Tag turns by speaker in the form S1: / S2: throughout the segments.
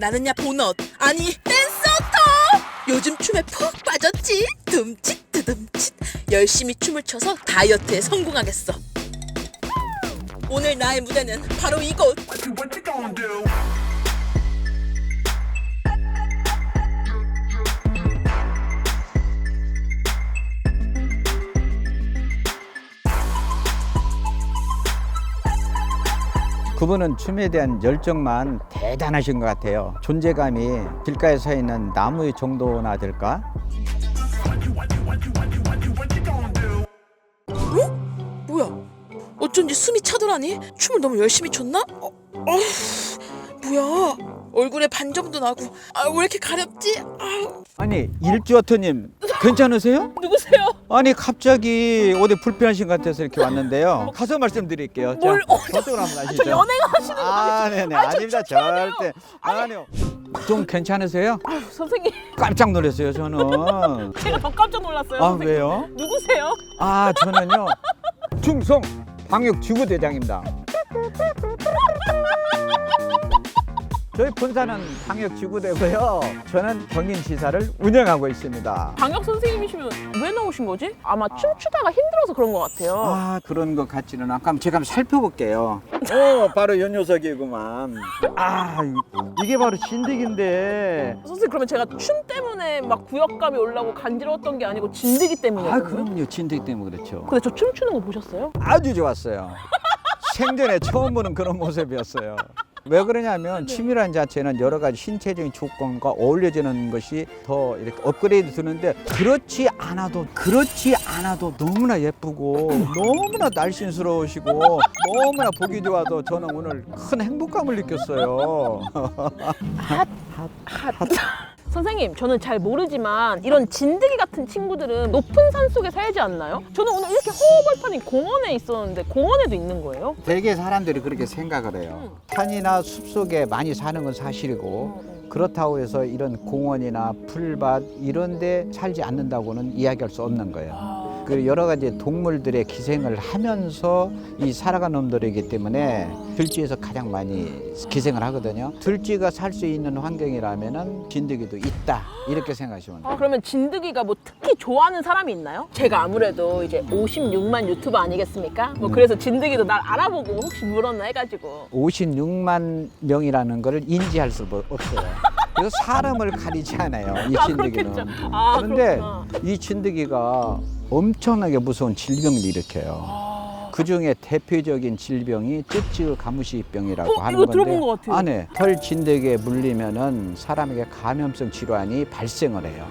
S1: 나는야 본엇? 아니 댄서터! 요즘 춤에 푹 빠졌지? 둠칫 드둠칫. 열심히 춤을 춰서 다이어트에 성공하겠어. 오늘 나의 무대는 바로 이곳
S2: 그분은 춤에 대한 열정만 대단하신 것 같아요. 존재감이 길가에 서 있는 나무의 정도나 될까?
S1: 뭐야 어쩐지 숨이 차더라니 춤을 너무 열심히 췄나? 어, 어휴, 뭐야 얼굴에 반점도 나고 아 왜 이렇게 가렵지? 아
S2: 아니 일주어터님 괜찮으세요?
S1: 누구세요?
S2: 아니 갑자기 어디 불편하신 것 같아서 이렇게 왔는데요. 가서 말씀드릴게요. 자,
S1: 뭘, 어,
S2: 저쪽으로 한번 하시죠.
S1: 저 연애하시는 거
S2: 아, 네네.
S1: 아니, 저
S2: 아닙니다. 절대. 아니요. 좀 괜찮으세요?
S1: 선생님
S2: 깜짝 놀랐어요, 저는.
S1: 제가 더 깜짝 놀랐어요
S2: 아,
S1: 선생님.
S2: 왜요?
S1: 누구세요?
S2: 아, 저는요. 충성 방역 지구 대장입니다. 저희 본사는 방역 지구대고요. 저는 경인지사를 운영하고 있습니다.
S3: 방역 선생님이시면 왜 나오신 거지? 아마 춤추다가 힘들어서 그런 것 같아요.
S2: 아 그런 것 같지는 않고 한번 제가 한번 살펴볼게요. 어 바로 요 녀석이구만. 아 이- 이게 바로 진드기인데.
S3: 선생님 그러면 제가 춤 때문에 막 구역감이 올라고 간지러웠던 게 아니고 진드기 때문이에요.
S2: 아 그럼요 진드기 때문에 그렇죠.
S3: 근데 저 춤추는 거 보셨어요?
S2: 아주 좋았어요. 생전에 처음 보는 그런 모습이었어요. 왜 그러냐면 춤이라는 자체는 여러 가지 신체적인 조건과 어울려지는 것이 더 이렇게 업그레이드 되는데 그렇지 않아도 그렇지 않아도 너무나 예쁘고 너무나 날씬스러우시고 너무나 보기 좋아서 저는 오늘 큰 행복감을 느꼈어요.
S3: 선생님 저는 잘 모르지만 이런 진드기 같은 친구들은 높은 산 속에 살지 않나요? 저는 오늘 이렇게 허벌판인 공원에 있었는데 공원에도 있는 거예요?
S2: 되게 사람들이 그렇게 생각을 해요. 산이나 숲 속에 많이 사는 건 사실이고 그렇다고 해서 이런 공원이나 풀밭 이런 데 살지 않는다고는 이야기할 수 없는 거예요. 그 여러 가지 동물들의 기생을 하면서 이 살아간 놈들이기 때문에 들쥐에서 가장 많이 기생을 하거든요. 들쥐가 살 수 있는 환경이라면은 진드기도 있다 이렇게 생각하시면 돼요.
S3: 아, 그러면 진드기가 뭐 특히 좋아하는 사람이 있나요? 제가 아무래도 이제 56만 유튜버 아니겠습니까? 뭐 그래서 진드기도 날 알아보고 혹시 물었나 해가지고
S2: 56만 명이라는 것을 인지할 수 없어요. 그래서 사람을 가리지 않아요. 이
S3: 아,
S2: 진드기는.
S3: 그렇겠죠. 아,
S2: 그런데
S3: 그렇구나.
S2: 이 진드기가 엄청나게 무서운 질병을 일으켜요. 그 중에 대표적인 질병이 쯔쯔 가무시병이라고
S3: 어,
S2: 하는
S3: 이거
S2: 건데
S3: 들어본 것 같아요.
S2: 안에 털 진드기에 물리면은 사람에게 감염성 질환이 발생을 해요.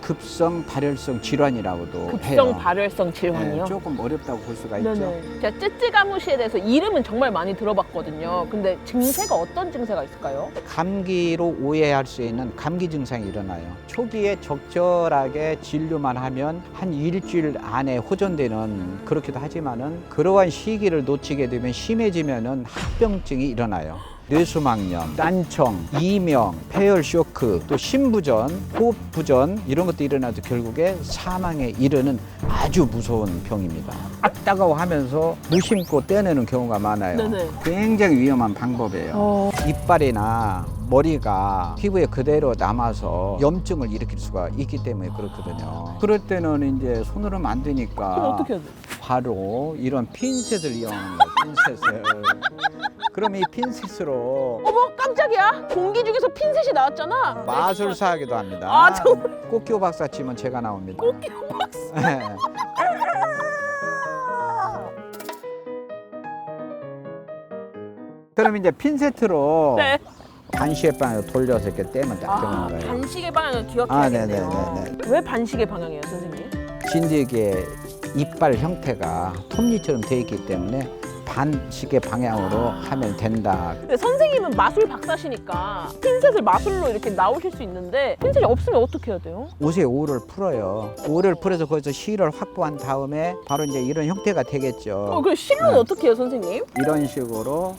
S2: 급성 발열성 질환이라고도 해요.
S3: 급성 발열성 질환이요?
S2: 네, 조금 어렵다고 볼 수가 있죠.
S3: 네네. 제가 쯔쯔 가무시에 대해서 이름은 정말 많이 들어봤거든요. 근데 증세가 어떤 증세가 있을까요?
S2: 감기로 오해할 수 있는 감기 증상이 일어나요. 초기에 적절하게 진료만 하면 한 일주일 안에 호전되는 그렇기도 하지만은 그러한 시기를 놓치게 되면 심해지면은 합병증이 일어나요. 뇌수막염, 난청, 이명, 폐열 쇼크, 또 심부전, 호흡부전 이런 것도 일어나도 결국에 사망에 이르는 아주 무서운 병입니다. 아 따가워 하면서 무심코 떼내는 경우가 많아요.
S3: 네네.
S2: 굉장히 위험한 방법이에요.
S3: 어...
S2: 이빨이나 머리가 피부에 그대로 남아서 염증을 일으킬 수가 있기 때문에 그렇거든요. 그럴 때는 이제 손으로
S3: 그럼
S2: 만드니까
S3: 어떻게 해야 돼?
S2: 바로 이런 핀셋을 이용하는 거예요. 핀셋을. 그럼 이 핀셋으로
S3: 어머 깜짝이야! 공기 중에서 핀셋이 나왔잖아.
S2: 마술사 하기도 합니다.
S3: 아,
S2: 꽃기호 박사 치면 제가 나옵니다.
S3: 꽃기호 박사.
S2: 네. 그럼 이제 핀셋으로
S3: 네.
S2: 반시계 방향으로 돌려서 이렇게 떼면 딱 되는
S3: 아,
S2: 거예요.
S3: 반시계 방향을
S2: 아,
S3: 기억해야겠네요.
S2: 네네네네.
S3: 왜 반시계 방향이에요, 선생님?
S2: 진드기의 이빨 형태가 톱니처럼 돼 있기 때문에 반시계 방향으로 하면 된다.
S3: 근데 선생님은 마술 박사시니까 핀셋을 마술로 이렇게 나오실 수 있는데 핀셋이 없으면 어떻게 해야 돼요?
S2: 옷에 오를 풀어요. 오를 풀어서 거기서 실을 확보한 다음에 바로 이제 이런 형태가 되겠죠.
S3: 어, 그 실은
S2: 네.
S3: 어떻게 해요, 선생님?
S2: 이런 식으로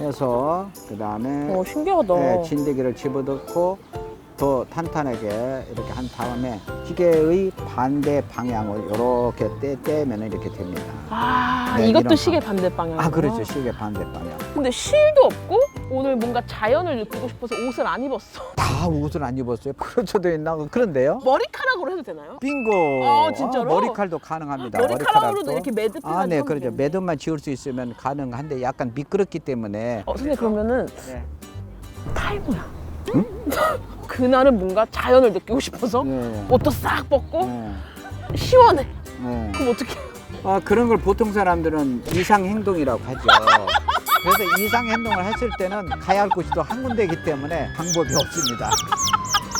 S2: 해서 그 다음에
S3: 어, 신기하다.
S2: 네, 진드기를 집어넣고 더 탄탄하게 이렇게 한 다음에 시계의 반대 방향을 이렇게 떼, 떼면 이렇게 됩니다.
S3: 아
S2: 네,
S3: 이것도
S2: 이런
S3: 시계 반대 방향.
S2: 아 그렇죠 시계 반대 방향.
S3: 근데 실도 없고 오늘 뭔가 자연을 느끼고 싶어서 옷을 안 입었어.
S2: 다 옷을 안 입었어요. 그렇죠도 있나 그런데요?
S3: 머리카락으로 해도 되나요?
S2: 빙고.
S3: 아, 진짜로?
S2: 머리칼도 가능합니다.
S3: 머리카락으로도 이렇게 매듭
S2: 아, 네, 그렇죠. 매듭만 지을 수 있으면 가능한데 약간 미끄럽기 때문에.
S3: 어, 선생님 그러면은
S2: 네.
S3: 탈모야. 그날은 뭔가 자연을 느끼고 싶어서
S2: 네.
S3: 옷도 싹 벗고
S2: 네.
S3: 시원해.
S2: 네.
S3: 그럼 어떻게?
S2: 아, 그런 걸 보통 사람들은 이상 행동이라고 하죠. 그래서 이상 행동을 했을 때는 가야 할 곳이 또 한 군데이기 때문에 방법이 없습니다.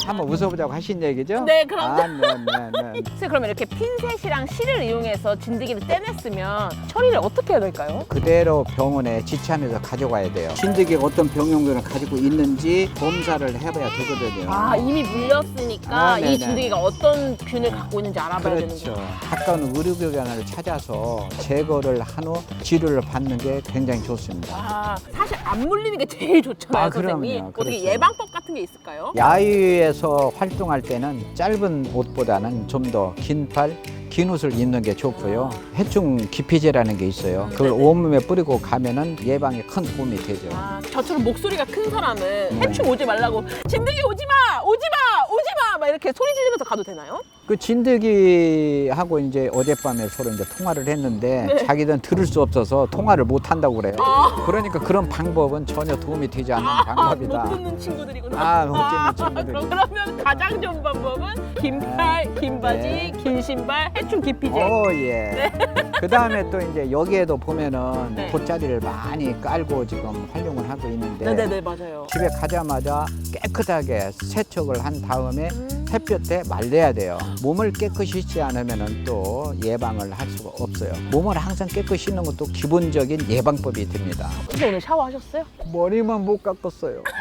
S2: 한번 웃어보자고 하신 얘기죠?
S3: 네, 그럼요.
S2: 아, 네, 네, 네.
S3: 선생님 그러면 이렇게 핀셋이랑 실을 이용해서 진드기를 떼냈으면 처리를 어떻게 해야 될까요?
S2: 그대로 병원에 지참해서 가져가야 돼요. 진드기가 어떤 병용들을 가지고 있는지 검사를 해봐야 되거든요.
S3: 아 이미 물렸으니까
S2: 아, 네네.
S3: 이 진드기가 어떤 균을 갖고 있는지 알아봐야
S2: 그렇죠.
S3: 되는구나.
S2: 가까운 의료기관을 찾아서 제거를 한 후 치료를 받는 게 굉장히 좋습니다.
S3: 아 사실 안 물리는 게 제일 좋잖아요,
S2: 아, 그럼요.
S3: 선생님. 어떻게
S2: 그렇죠.
S3: 예방법 같은 게 있을까요?
S2: 야외에서 활동할 때는 짧은 옷보다는 좀 더 긴 팔, 긴 옷을 입는 게 좋고요. 해충 기피제라는 게 있어요. 그걸
S3: 네네.
S2: 온몸에 뿌리고 가면은 예방에 큰 도움이 되죠.
S3: 아, 저처럼 목소리가 큰 사람은
S2: 네.
S3: 해충 오지 말라고 진드기 오지 마, 오지 마, 오지 마, 막 이렇게 소리 지르면서 가도 되나요?
S2: 그 진드기하고 이제 어젯밤에 서로 이제 통화를 했는데
S3: 네.
S2: 자기들은 들을 수 없어서 통화를 못 한다고 그래요.
S3: 아.
S2: 그러니까 그런 방법은 전혀 도움이 되지 않는
S3: 아,
S2: 방법이다.
S3: 못 듣는 친구들이구나.
S2: 아, 못 듣는
S3: 아,
S2: 친구들이.
S3: 그럼- 그러면 가장 좋은 방법은 긴 팔, 긴 바지,
S2: 네.
S3: 긴 신발, 해충 기피제.
S2: 오, 예. 그 다음에 또 이제 여기에도 보면은
S3: 네.
S2: 돗자리를 많이 깔고 지금 활용을 하고 있는데
S3: 네네네 맞아요.
S2: 집에 가자마자 깨끗하게 세척을 한 다음에
S3: 음.
S2: 햇볕에 말려야 돼요. 몸을 깨끗이 씻지 않으면 또 예방을 할 수가 없어요. 몸을 항상 깨끗이 씻는 것도 기본적인 예방법이 됩니다.
S3: 선생님 오늘 샤워하셨어요?
S2: 머리만 못 깎았어요.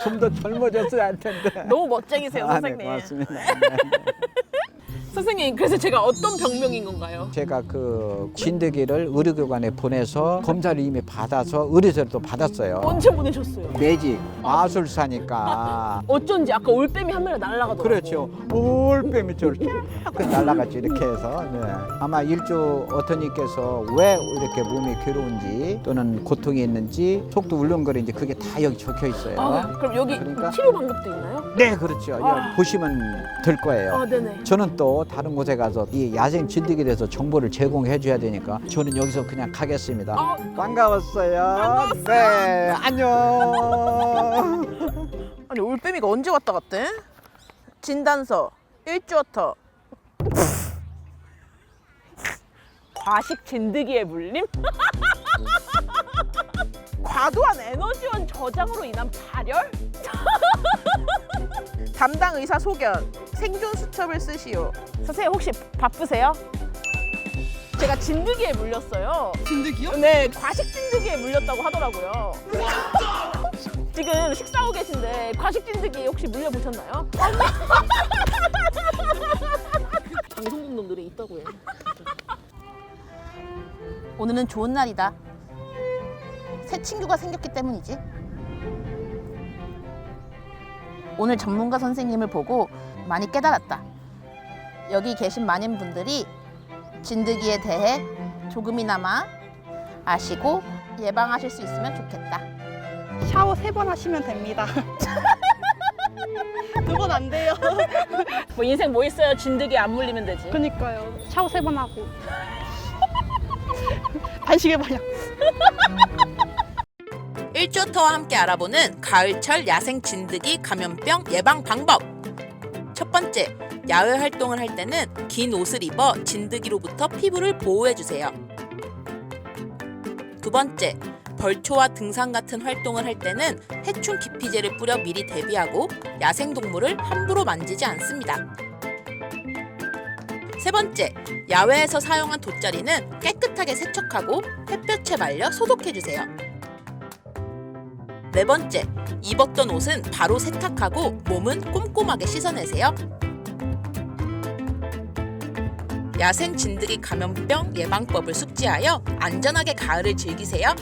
S2: 좀 더 젊어졌어야 할 텐데.
S3: 너무 멋쟁이세요
S2: 아, 네,
S3: 선생님.
S2: 고맙습니다. 네, 네.
S3: 선생님 그래서 제가 어떤 병명인 건가요?
S2: 제가 그 진드기를 의료기관에 보내서 검사를 이미 받아서 의료서를 또 받았어요.
S3: 언제 보내셨어요?
S2: 매직 마술사니까.
S3: 어쩐지 아까 올빼미 한 마리 날라가더라고요.
S2: 그렇죠. 올빼미 저렇게 쫙 날아갔죠. 이렇게 해서. 네. 아마 일주 어터님께서 왜 이렇게 몸이 괴로운지 또는 고통이 있는지 속도 울렁거리는지 그게 다 여기 적혀 있어요.
S3: 아, 그럼 여기
S2: 그러니까?
S3: 치료 방법도 있나요?
S2: 네, 그렇죠. 여기
S3: 아.
S2: 보시면 될 거예요.
S3: 아 네네.
S2: 저는 또 다른 곳에 가서 이 야생 진드기에 대해서 정보를 제공해 줘야 되니까 저는 여기서 그냥 가겠습니다.
S3: 아,
S2: 반가웠어요.
S3: 반가웠어요.
S2: 네, 안녕.
S3: 아니 올빼미가 언제 왔다 갔대? 진단서 일주어터 과식 진드기의 물림? 과도한 에너지원 저장으로 인한 발열? 담당 의사 소견 생존 수첩을 쓰시오 선생님 혹시 바쁘세요? 제가 진드기에 물렸어요 진드기요? 네 과식 진드기에 물렸다고 하더라고요 지금 식사하고 계신데 과식 진드기 혹시 물려보셨나요? 방송국 놈들이 있다고요.
S4: 오늘은 좋은 날이다. 새 친구가 생겼기 때문이지. 오늘 전문가 선생님을 보고 많이 깨달았다. 여기 계신 많은 분들이 진드기에 대해 조금이나마 아시고 예방하실 수 있으면 좋겠다.
S5: 샤워 세 번 하시면 됩니다. 두 번 안 돼요.
S3: 뭐 인생 뭐 있어요? 진드기 안 물리면 되지.
S5: 그니까요. 샤워 세 번 하고. 반시계 방향.
S1: 일주어터와 함께 알아보는 가을철 야생 진드기 감염병 예방 방법. 첫 번째, 야외 활동을 할 때는 긴 옷을 입어 진드기로부터 피부를 보호해 주세요. 두 번째, 벌초와 등산 같은 활동을 할 때는 해충 기피제를 뿌려 미리 대비하고 야생 동물을 함부로 만지지 않습니다. 세 번째, 야외에서 사용한 돗자리는 깨끗하게 세척하고 햇볕에 말려 소독해 주세요. 네 번째, 입었던 옷은 바로 세탁하고 몸은 꼼꼼하게 씻어내세요. 야생 진드기 감염병 예방법을 숙지하여 안전하게 가을을 즐기세요.